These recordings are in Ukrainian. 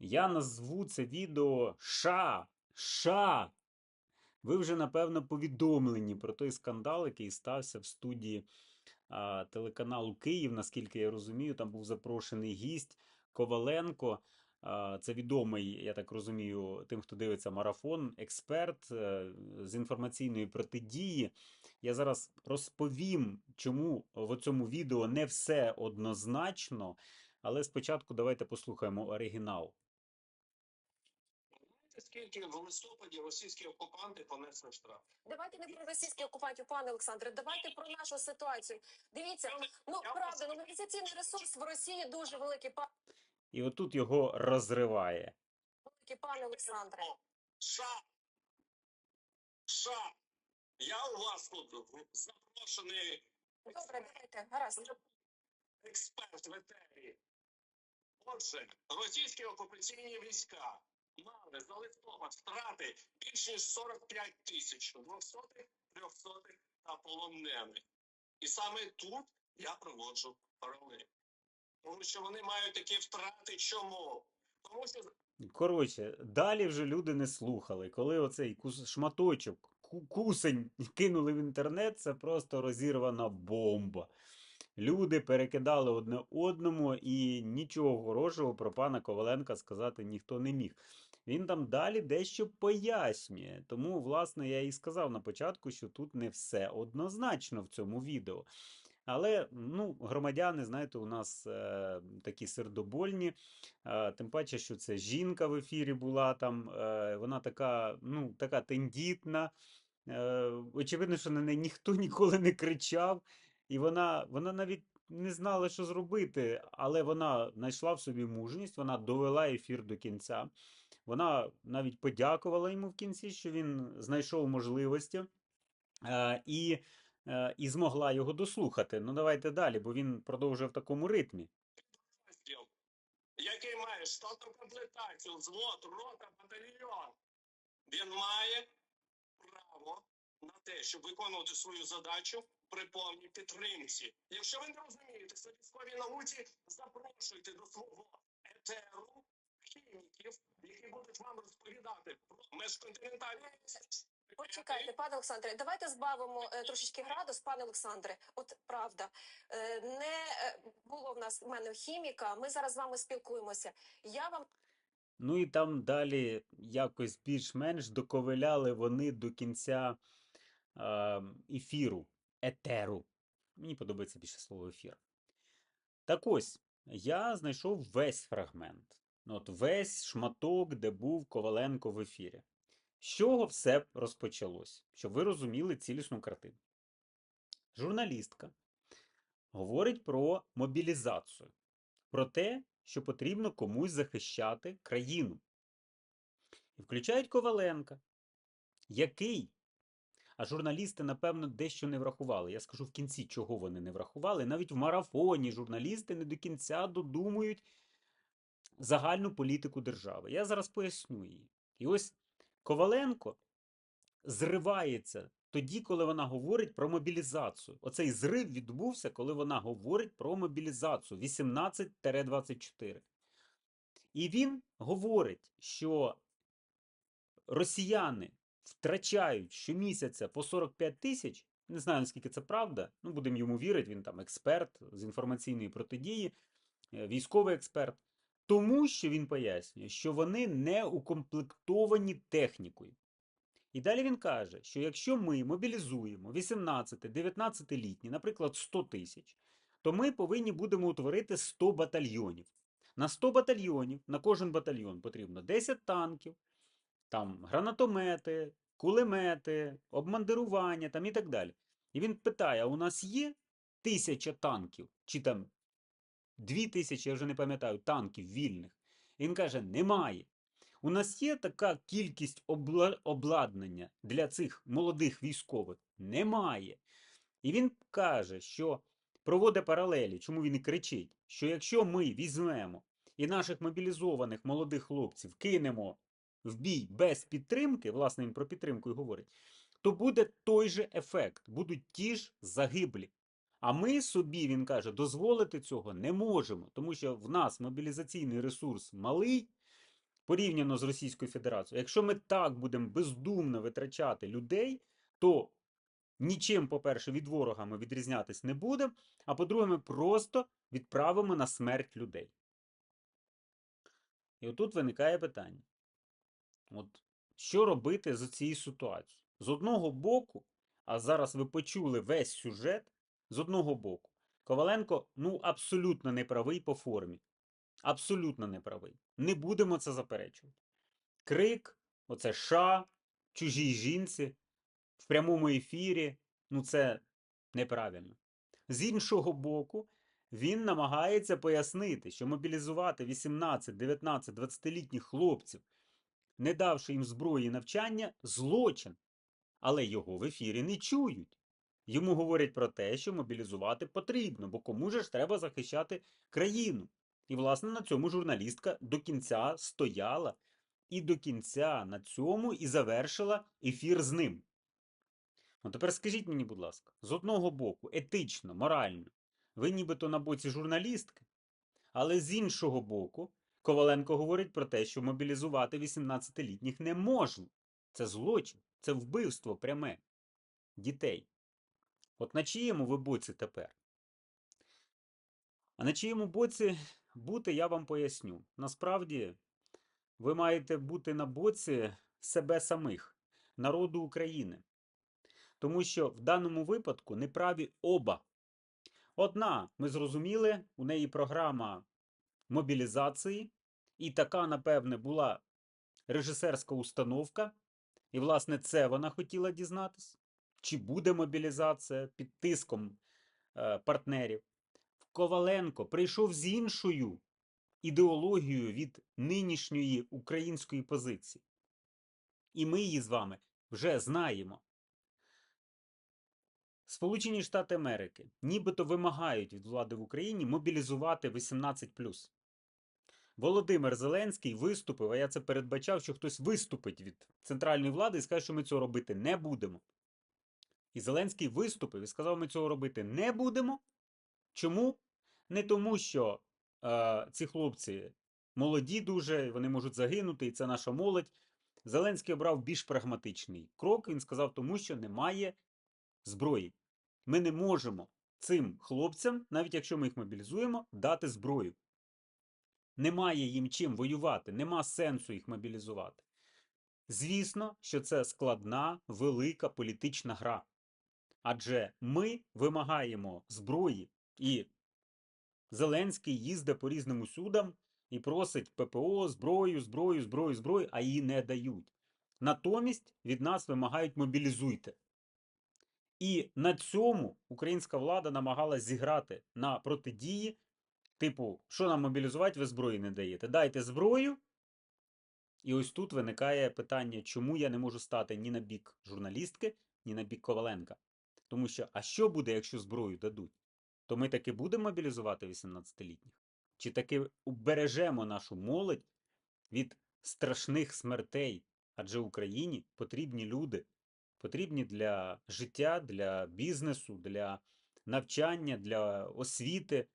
Я назву це відео Ша. Ша. Ви вже, напевно, повідомлені про той скандал, який стався в студії а, телеканалу Київ. Наскільки я розумію, там був запрошений гість Коваленко. А, Це відомий, я так розумію, тим, хто дивиться марафон, експерт е, з інформаційної протидії. Я зараз розповім, чому в цьому відео не все однозначно, але спочатку давайте послухаємо оригінал. Скільки в листопаді російські окупанти понесли штраф? Давайте не про російських окупантів, пане Олександре. Давайте про нашу ситуацію. Дивіться, ну Я правда, ну мобілізаційний ресурс в Росії дуже великий, па- І отут його розриває. великий пане Олександре. США! США! Я у вас тут запрошений Добре, давайте, гаразд. експерт в етері. Отже, російські окупаційні війська мали за листопад втрати більш ніж 45 тисяч двохсотих, трьохсотих та полонених. І саме тут я проводжу паралель. Тому що вони мають такі втрати. Чому? Тому що Коротше, далі вже люди не слухали. Коли оцей кус- шматочок, кусень кинули в інтернет, це просто розірвана бомба. Люди перекидали одне одному, і нічого хорошого про пана Коваленка сказати ніхто не міг. Він там далі дещо пояснює. Тому, власне, я і сказав на початку, що тут не все однозначно в цьому відео. Але ну, громадяни, знаєте, у нас е, такі сердобольні. Е, тим паче, що це жінка в ефірі була там. Е, вона така, ну, така тендітна. Е, очевидно, що на неї ніхто ніколи не кричав, і вона, вона навіть не знала, що зробити, але вона знайшла в собі мужність, вона довела ефір до кінця. Вона навіть подякувала йому в кінці, що він знайшов можливості е, і, е, і змогла його дослухати. Ну, давайте далі, бо він продовжує в такому ритмі. який має штатну комплектацію, взвод, рота, батальйон, він має право на те, щоб виконувати свою задачу при повній підтримці. Якщо ви не розумієте, це військовій науці запрошуйте до свого етеру хіміків, які будуть вам розповідати про межконтинентальні Почекайте, пане Олександре, давайте збавимо е, трошечки градус, пане Олександре. От правда, е, не е, було в нас в мене хіміка. Ми зараз з вами спілкуємося. Я вам Ну і там далі якось більш-менш доковиляли вони до кінця е, ефіру, етеру. Мені подобається більше слово ефір. Так ось, я знайшов весь фрагмент. Ну, От весь шматок, де був Коваленко в ефірі. З чого все розпочалось? Щоб ви розуміли цілісну картину. Журналістка говорить про мобілізацію, про те, що потрібно комусь захищати країну. І включають Коваленка, який, а журналісти, напевно, дещо не врахували. Я скажу в кінці, чого вони не врахували. Навіть в марафоні журналісти не до кінця додумують загальну політику держави. Я зараз поясню її. І ось Коваленко зривається тоді, коли вона говорить про мобілізацію. Оцей зрив відбувся, коли вона говорить про мобілізацію 18-24. І він говорить, що росіяни втрачають щомісяця по 45 тисяч. Не знаю, наскільки це правда. Ну, будемо йому вірити, він там експерт з інформаційної протидії, е, військовий експерт. Тому що він пояснює, що вони не укомплектовані технікою. І далі він каже, що якщо ми мобілізуємо 18-19-літні, наприклад, 100 тисяч, то ми повинні будемо утворити 100 батальйонів. На 100 батальйонів, на кожен батальйон потрібно 10 танків, там гранатомети, кулемети, обмандирування там і так далі. І він питає: у нас є тисяча танків, чи там дві тисячі, я вже не пам'ятаю, танків вільних? І він каже: немає. У нас є така кількість обла- обладнання для цих молодих військових? Немає. І він каже, що проводить паралелі, чому він і кричить, що якщо ми візьмемо і наших мобілізованих молодих хлопців кинемо в бій без підтримки, власне, він про підтримку і говорить, то буде той же ефект, будуть ті ж загиблі. А ми собі, він каже, дозволити цього не можемо, тому що в нас мобілізаційний ресурс малий, порівняно з Російською Федерацією. Якщо ми так будемо бездумно витрачати людей, то нічим, по-перше, від ворога ми відрізнятись не будемо, а по-друге, ми просто відправимо на смерть людей. І отут виникає питання: от що робити з цією ситуацією? З одного боку, а зараз ви почули весь сюжет, з одного боку, Коваленко ну абсолютно не правий по формі. Абсолютно не правий. Не будемо це заперечувати. Крик, оце ша, чужій жінці в прямому ефірі ну це неправильно. З іншого боку, він намагається пояснити, що мобілізувати 18, 19, 20-літніх хлопців, не давши їм зброї навчання, злочин. Але його в ефірі не чують. Йому говорять про те, що мобілізувати потрібно, бо кому же ж треба захищати країну. І, власне, на цьому журналістка до кінця стояла і до кінця на цьому і завершила ефір з ним. Ну тепер скажіть мені, будь ласка, з одного боку, етично, морально, ви нібито на боці журналістки, але з іншого боку, Коваленко говорить про те, що мобілізувати 18-літніх не можна. Це злочин, це вбивство пряме дітей. От на чиєму ви боці тепер? А на чиєму боці бути, я вам поясню. Насправді, ви маєте бути на боці себе самих, народу України. Тому що в даному випадку неправі оба. Одна, ми зрозуміли, у неї програма мобілізації, і така, напевне, була режисерська установка. І, власне, це вона хотіла дізнатись, чи буде мобілізація під тиском е, партнерів. Коваленко прийшов з іншою ідеологією від нинішньої української позиції. І ми її з вами вже знаємо. Сполучені Штати Америки нібито вимагають від влади в Україні мобілізувати 18. Володимир Зеленський виступив, а я це передбачав, що хтось виступить від центральної влади і скаже, що ми цього робити не будемо. І Зеленський виступив і сказав, ми цього робити не будемо. Чому? Не тому, що е, ці хлопці молоді дуже, вони можуть загинути, і це наша молодь. Зеленський обрав більш прагматичний крок. Він сказав, тому що немає зброї. Ми не можемо цим хлопцям, навіть якщо ми їх мобілізуємо, дати зброю. Немає їм чим воювати, нема сенсу їх мобілізувати. Звісно, що це складна, велика політична гра. Адже ми вимагаємо зброї, і Зеленський їздить по різним усюдам і просить ППО, зброю, зброю, зброю, зброю, а її не дають. Натомість від нас вимагають мобілізуйте. І на цьому українська влада намагалась зіграти на протидії, типу, що нам мобілізувати, ви зброї не даєте. Дайте зброю. І ось тут виникає питання, чому я не можу стати ні на бік журналістки, ні на бік Коваленка. Тому що, а що буде, якщо зброю дадуть? То ми таки будемо мобілізувати 18-літніх? Чи таки убережемо нашу молодь від страшних смертей? Адже Україні потрібні люди, потрібні для життя, для бізнесу, для навчання, для освіти,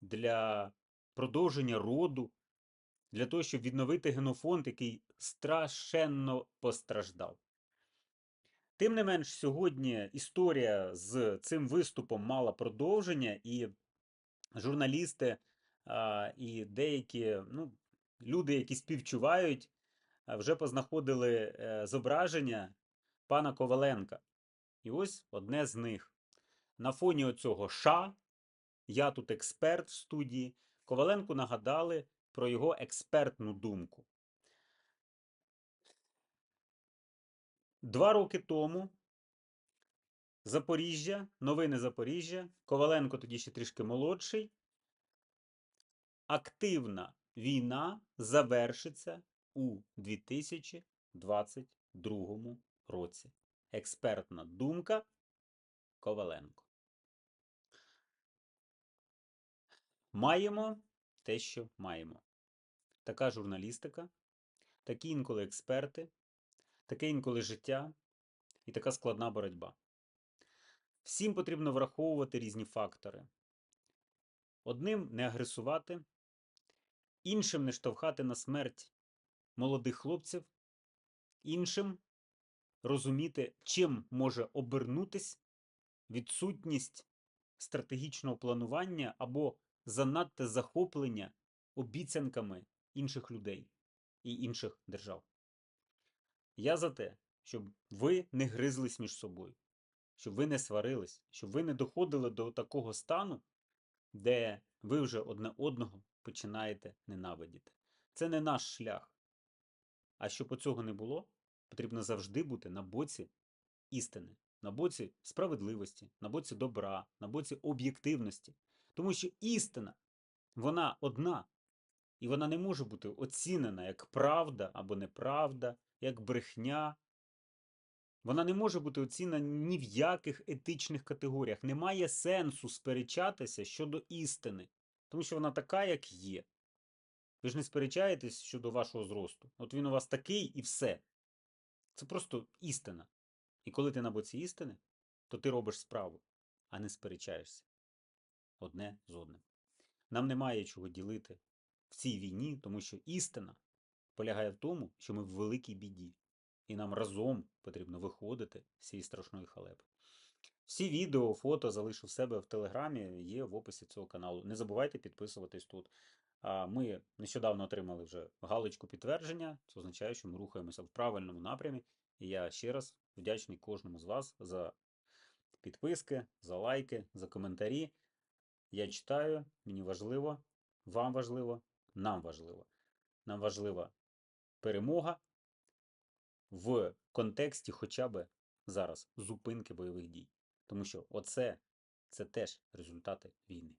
для продовження роду, для того, щоб відновити генофонд, який страшенно постраждав. Тим не менш, сьогодні історія з цим виступом мала продовження, і журналісти а, і деякі ну, люди, які співчувають, вже познаходили е, зображення пана Коваленка. І ось одне з них. На фоні оцього ша, я тут експерт в студії, Коваленку нагадали про його експертну думку. Два роки тому Запоріжжя, новини Запоріжжя, Коваленко тоді ще трішки молодший. Активна війна завершиться у 2022 році. Експертна думка Коваленко. Маємо те, що маємо. Така журналістика, такі інколи експерти, таке інколи життя і така складна боротьба. Всім потрібно враховувати різні фактори. Одним не агресувати, іншим не штовхати на смерть молодих хлопців іншим розуміти, чим може обернутись відсутність стратегічного планування або занадте захоплення обіцянками інших людей і інших держав. Я за те, щоб ви не гризлись між собою, щоб ви не сварились, щоб ви не доходили до такого стану, де ви вже одне одного починаєте ненавидіти. Це не наш шлях. А щоб цього не було, потрібно завжди бути на боці істини, на боці справедливості, на боці добра, на боці об'єктивності. Тому що істина, вона одна, і вона не може бути оцінена як правда або неправда, як брехня. Вона не може бути оцінена ні в яких етичних категоріях. Немає сенсу сперечатися щодо істини, тому що вона така, як є. Ви ж не сперечаєтесь щодо вашого зросту. От він у вас такий і все. Це просто істина. І коли ти на боці істини, то ти робиш справу, а не сперечаєшся одне з одним. Нам немає чого ділити в цій війні, тому що істина полягає в тому, що ми в великій біді, і нам разом потрібно виходити з цієї страшної халепи. Всі відео, фото залишу в себе в телеграмі, є в описі цього каналу. Не забувайте підписуватись тут. Ми нещодавно отримали вже галочку підтвердження. Це означає, що ми рухаємося в правильному напрямі. І я ще раз вдячний кожному з вас за підписки, за лайки, за коментарі. Я читаю, мені важливо, вам важливо, нам важливо. Нам важлива перемога в контексті хоча б зараз зупинки бойових дій. Тому що оце це теж результати війни.